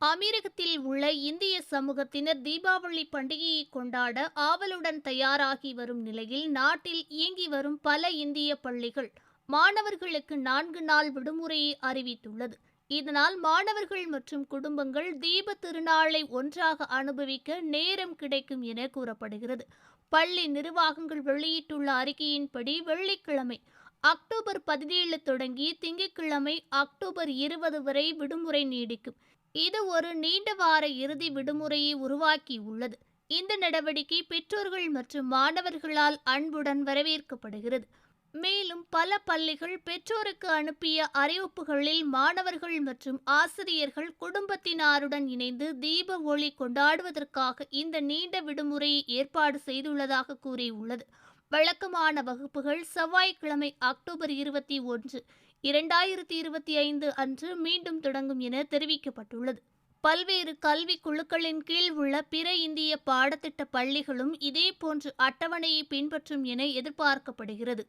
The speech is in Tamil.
அமீரகத்தில் உள்ள இந்திய சமூகத்தினர் தீபாவளி பண்டிகையை கொண்டாட ஆவலுடன் தயாராகி வரும் நிலையில் நாட்டில் இயங்கி வரும் பல இந்திய பள்ளிகள் மாணவர்களுக்கு நான்கு நாள் விடுமுறையை அறிவித்துள்ளது. இதனால் மாணவர்கள் மற்றும் குடும்பங்கள் தீப திருநாளை ஒன்றாக அனுபவிக்க நேரம் கிடைக்கும் என கூறப்படுகிறது. பள்ளி நிர்வாகங்கள் வெளியிட்டுள்ள அறிக்கையின்படி வெள்ளிக்கிழமை அக்டோபர் பதினேழு தொடங்கி திங்கட்கிழமை அக்டோபர் இருபது வரை விடுமுறை நீடிக்கும். இது ஒரு நீண்ட வார இறுதி விடுமுறையை உருவாக்கியுள்ளது இந்த நடவடிக்கை பெற்றோர்கள் மற்றும் மாணவர்களால் அன்புடன் வரவேற்கப்படுகிறது. மேலும் பல பள்ளிகள் பெற்றோருக்கு அனுப்பிய அறிவிப்புகளில் மாணவர்கள் மற்றும் ஆசிரியர்கள் குடும்பத்தினாருடன் இணைந்து தீப ஒளி கொண்டாடுவதற்காக இந்த நீண்ட விடுமுறையை ஏற்பாடு செய்துள்ளதாக கூறியுள்ளது. வழக்கமான வகுப்புகள் செவ்வாய்க்கிழமை அக்டோபர் இருபத்தி ஒன்று இரண்டாயிரத்தி இருபத்தி ஐந்து அன்று மீண்டும் தொடங்கும் என தெரிவிக்கப்பட்டுள்ளது. பல்வேறு கல்வி குழுக்களின் கீழ் உள்ள பிற இந்திய பாடத்திட்ட பள்ளிகளும் இதேபோன்று அட்டவணையை பின்பற்றும் என எதிர்பார்க்கப்படுகிறது.